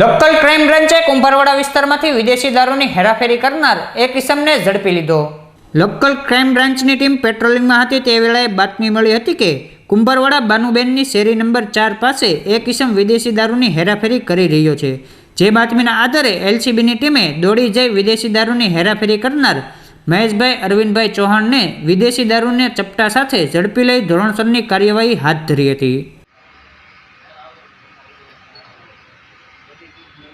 Local crime બ્રાન્ચે Kumbharwada વિસ્તારમાંથી વિદેશી દારૂની હેરાફેરી કરનાર એક ઇસમને ઝડપી લીધો. લોકલ ક્રાઇમ બ્રાન્ચની ટીમ પેટ્રોલિંગમાં હતી તે વેળાએ બાતમી મળી હતી કે કુંભારવાડા બાનુબેનની શેરી નંબર ચાર પાસે એક ઇસમ વિદેશી દારૂની હેરાફેરી કરી રહ્યો છે. જે બાતમીના આધારે એલસીબીની ટીમે દોડી જઈ વિદેશી દારૂની હેરાફેરી કરનાર મહેશભાઈ અરવિંદભાઈ ચૌહાણને વિદેશી દારૂને ચપટા સાથે ઝડપી લઈ ધોરણસરની કાર્યવાહી હાથ ધરી હતી.